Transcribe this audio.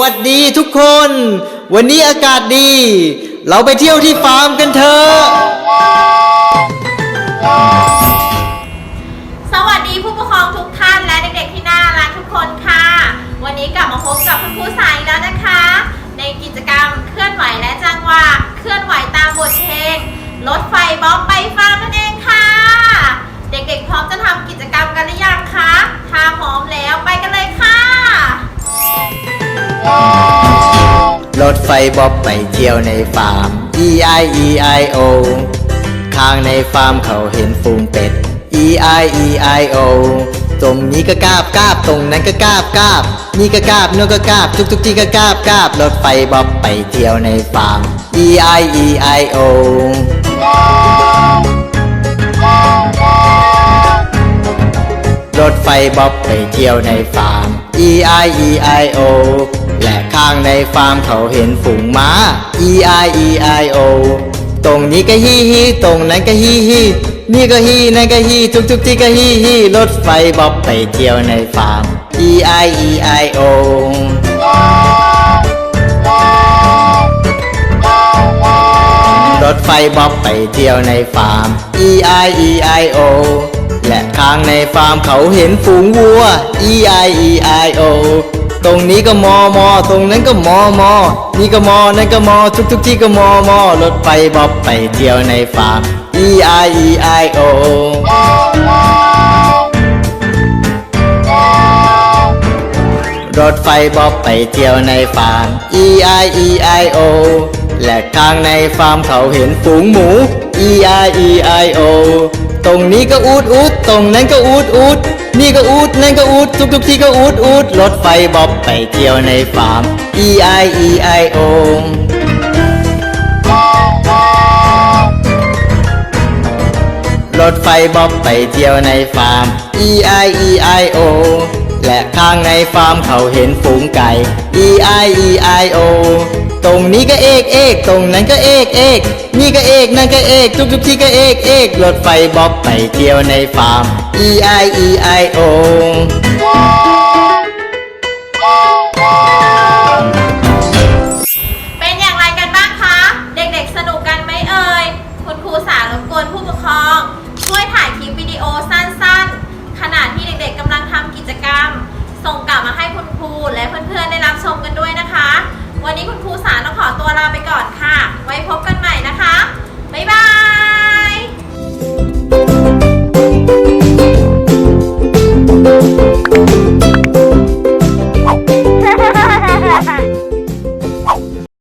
วัสดีทุกคน วันนี้อากาศดี เราไปเที่ยวที่ฟาร์มกันเถอะสวัสดีผู้ปกครองทุกท่านและเด็กๆที่น่ารักทุกคนค่ะ วันนี้กลับมาพบกับคุณครูสายแล้วนะคะ ในกิจกรรมเคลื่อนไหวและจังหวะเคลื่อนไหวตามบทเพลงรถไฟบ๊อบไปฟาร์มนั่นเองค่ะ เด็กๆพร้อมจะทำกิจกรรมกันหรือยังคะถ้าพร้อมแล้ว รถไฟบ๊อบไปเที่ยวในฟาร์ม E I E I O ข้างในฟาร์มเขาเห็นฝูงเป็ด E I E I O ตรงนี้ก็กาบกาบตรงนั้นก็กาบกาบนี่ก็กาบโน่นก็กาบทุกทุกที่ก็กาบกาบรถไฟบ๊อบไปเที่ยวในฟาร์ม E I E I O รถไฟบ๊อบไปเที่ยวในฟาร์ม E I E I O และข้างในฟาร์มเขาเห็นฝูงม้า E I E I O ตรงนี้ก็ฮีฮีตรงนั้นก็ฮีฮีนี่ก็ฮีนั่นก็ฮีทุกทุกที่ก็ฮีฮีรถไฟบ๊อบไปเที่ยวในฟาร์ม E I E I O รถไฟบ๊อบไปเที่ยวในฟาร์ม E I E I O และข้างในฟาร์มเขาเห็นฝูงวัว E I E I O ตรงนี้ก็มอมอตรงนั้นก็มอมอนี่ก็มอนั่นก็มอทุกทุกที่ก็มอมอรถไฟบอบไปเที่ยวในฟาร์ม E I E I O รถไฟบอบไปเที่ยวในฟาร์ม E I E I O และข้างในฟาร์มเขาเห็นฝูงหมู E I E I O ตรงนี้ก็อูดอูดตรงนั้นก็อูดอูดนี่ก็อูดนั่นก็อูดทุกทุกที่ก็อูดอูดรถไฟบ๊อบไปเที่ยวในฟาร์ม E I E I O รถไฟบ๊อบไปเที่ยวในฟาร์ม E I E I O และข้างในฟาร์มเขาเห็นฝูงไก่ E I E I O ตรงนี้ก็เอกเอกตรงนั้นก็เอกเอกนี่ก็เอกนั่นก็เอกทุกทุกที่ก็เอกเอกรถไฟบ๊อบไปเที่ยวในฟาร์ม E I E I O เป็นอย่างไรกันบ้างคะ เด็กๆสนุกกันไหมเอ่ย คุณครูสารบกวนผู้ปกครอง ช่วยถ่ายคลิปวิดีโอสั้นๆ ขณะที่เด็กๆกำลังทำกิจกรรม ส่งกลับมาให้คุณครูและเพื่อนๆได้รับชมกันด้วยนะคะ วันนี้คุณครู ลาไปก่อน